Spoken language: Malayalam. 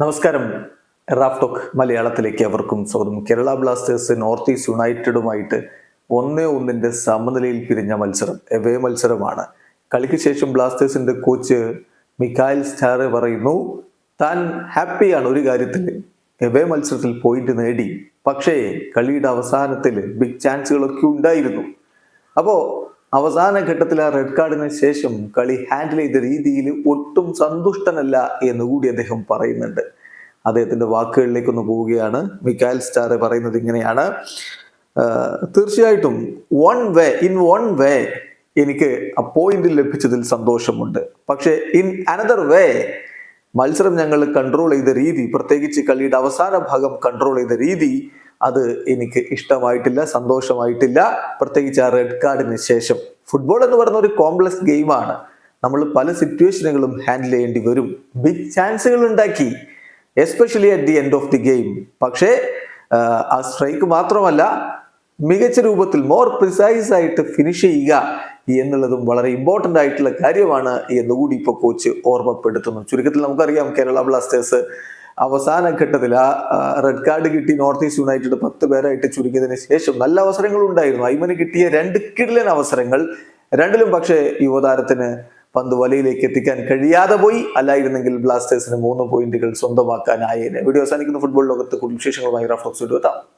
നമസ്കാരം. റാഫ്ടോക്ക് മലയാളത്തിലേക്ക് അവർക്കും സ്വാഗതം. കേരള ബ്ലാസ്റ്റേഴ്സ് നോർത്ത് ഈസ്റ്റ് യുണൈറ്റഡുമായിട്ട് ഒന്നേ ഒന്നിന്റെ സമനിലയിൽ പിരിഞ്ഞ മത്സരം എവേ മത്സരമാണ്. കളിക്ക് ശേഷം ബ്ലാസ്റ്റേഴ്സിന്റെ കോച്ച് മിക്കായൽ സ്റ്റാർ പറയുന്നു താൻ ഹാപ്പിയാണ് ഒരു കാര്യത്തിൽ. എവേ മത്സരത്തിൽ പോയിന്റ് നേടി. പക്ഷേ കളിയുടെ അവസാനത്തിൽ ബിഗ് ചാൻസുകളൊക്കെ ഉണ്ടായിരുന്നു. അപ്പോ അവസാന ഘട്ടത്തിൽ ആ റെഡ് കാർഡിന് ശേഷം കളി ഹാൻഡിൽ ചെയ്ത രീതിയിൽ ഒട്ടും സന്തുഷ്ടനല്ല എന്ന് കൂടി അദ്ദേഹം പറയുന്നുണ്ട്. അദ്ദേഹത്തിന്റെ വാക്കുകളിലേക്ക് ഒന്ന് പോവുകയാണ്. മിക്കാൽ സ്റ്റാർ പറയുന്നത് ഇങ്ങനെയാണ്. തീർച്ചയായിട്ടും one way in one way എനിക്ക് ആ പോയിന്റ് ലഭിച്ചതിൽ സന്തോഷമുണ്ട്. പക്ഷേ ഇൻ അനദർ വേ മത്സരം ഞങ്ങൾ കൺട്രോൾ ചെയ്ത രീതി പ്രത്യേകിച്ച് കളിയുടെ അവസാന ഭാഗം കൺട്രോൾ ചെയ്ത രീതി അത് എനിക്ക് ഇഷ്ടമായിട്ടില്ല സന്തോഷമായിട്ടില്ല. പ്രത്യേകിച്ച് ആ റെഡ് കാർഡിന് ശേഷം. ഫുട്ബോൾ എന്ന് പറയുന്ന ഒരു കോംപ്ലക്സ് ഗെയിമാണ് നമ്മൾ പല സിറ്റുവേഷനുകളും ഹാൻഡിൽ ചെയ്യേണ്ടി വരും. ബിഗ് ചാൻസുകൾ ഉണ്ടാക്കി especially at the end of the game പക്ഷേ ആ സ്ട്രൈക്ക് മാത്രമല്ല മികച്ച രൂപത്തിൽ മോർ പ്രിസൈസ് ആയിട്ട് ഫിനിഷ് ചെയ്യുക എന്നുള്ളതും വളരെ ഇമ്പോർട്ടന്റ് ആയിട്ടുള്ള കാര്യമാണ് എന്നുകൂടി ഇപ്പോൾ കോച്ച് ഓർമ്മപ്പെടുത്തുന്നു. ചുരുക്കത്തിൽ നമുക്കറിയാം കേരള ബ്ലാസ്റ്റേഴ്സ് അവസാന ഘട്ടത്തിൽ ആ റെഡ് കാർഡ് കിട്ടി നോർത്ത് ഈസ്റ്റ് യുണൈറ്റഡ് പത്ത് പേരായിട്ട് ചുരുങ്ങിയതിന് ശേഷം നല്ല അവസരങ്ങൾ ഉണ്ടായിരുന്നു. ഐമന് കിട്ടിയ രണ്ട് കിടിലൻ അവസരങ്ങൾ. രണ്ടിലും പക്ഷേ യുവതാരത്തിന് പന്ത് വലയിലേക്ക് എത്തിക്കാൻ കഴിയാതെ പോയി. അല്ലായിരുന്നെങ്കിൽ ബ്ലാസ്റ്റേഴ്സിന് മൂന്ന് പോയിന്റുകൾ സ്വന്തമാക്കാനായേനെ. വീഡിയോ അവസാനിക്കുന്ന ഫുട്ബോൾ ലോകത്ത് കൂടുതൽ വിശേഷങ്ങളുമായി റഫ്ലോക്സ് എത്താം.